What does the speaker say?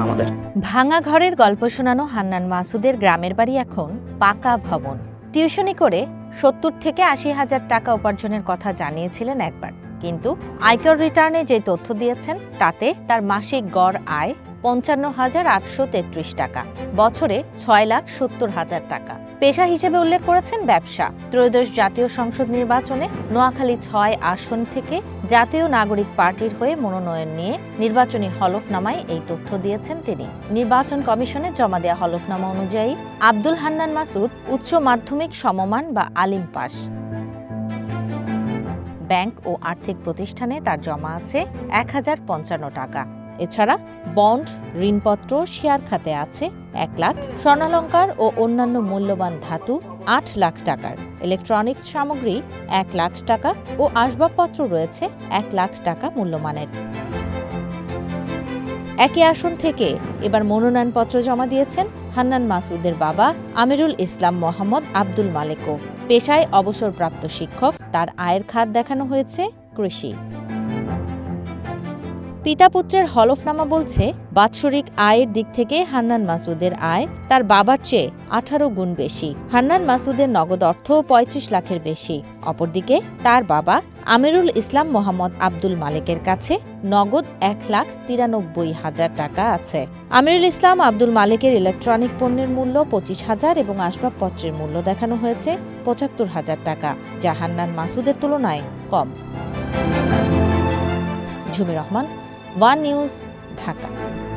আমাদের। ভাঙা ঘরের গল্প শোনানো হান্নান মাসুদের গ্রামের বাড়ি এখন পাকা ভবন। টিউশনি করে সত্তর থেকে আশি হাজার টাকা উপার্জনের কথা জানিয়েছিলেন একবার। কিন্তু আয়কর রিটার্নে যে তথ্য দিয়েছেন, তাতে তার মাসিক গড় আয় পঞ্চান্ন হাজার আটশো তেত্রিশ টাকা, বছরে ছয় লাখ সত্তর হাজার টাকা। পেশা হিসেবে উল্লেখ করেছেন ব্যবসা। ত্রয়োদশ জাতীয় সংসদ নির্বাচনে নোয়াখালী ছয় আসন থেকে জাতীয় নাগরিক পার্টির হয়ে মনোনয়ন নিয়ে নির্বাচনী হলফনামায় এই তথ্য দিয়েছেন তিনি। নির্বাচন কমিশনে জমা দেওয়া হলফনামা অনুযায়ী আব্দুল হান্নান মাসুদ উচ্চ মাধ্যমিক সমমান বা আলিম পাস ব্যাংক ও আর্থিক প্রতিষ্ঠানে তার জমা আছে এক হাজার পঞ্চান্ন টাকা। এছাড়া বন্ড, ঋণপত্র, শেয়ার খাতে আছে এক লাখ, স্বর্ণালঙ্কার ও অন্যান্য মূল্যবান ধাতু আট লাখ টাকার। ইলেকট্রনিক্স সামগ্রী এক লাখ টাকা ও আসবাবপত্র রয়েছে এক লাখ টাকা মূল্যমানের। একই আসন থেকে এবার মনোনয়নপত্র জমা দিয়েছেন হান্নান মাসুদের বাবা আমিরুল ইসলাম মোহাম্মদ আব্দুল মালেকও। পেশায় অবসরপ্রাপ্ত শিক্ষক, তার আয়ের খাত দেখানো হয়েছে কৃষি। পিতা পুত্রের হলফনামা বলছে, বাৎসরিক আয়ের দিক থেকে হান্নান মাসুদের আয় তার বাবার চেয়ে আঠারো গুণ বেশি। হান্নান মাসুদের নগদ অর্থ পঁয়ত্রিশ লাখের বেশি। অপরদিকে তার বাবা আমিরুল ইসলাম মোহাম্মদ আব্দুল মালিকের কাছে নগদ এক লাখ তিরানব্বই হাজার টাকা আছে। আমিরুল ইসলাম আব্দুল মালিকের ইলেকট্রনিক পণ্যের মূল্য পঁচিশ হাজার এবং আসবাবপত্রের মূল্য দেখানো হয়েছে পঁচাত্তর হাজার টাকা, যা হান্নান মাসুদের তুলনায় কম। Jhumi Rahman one news Dhaka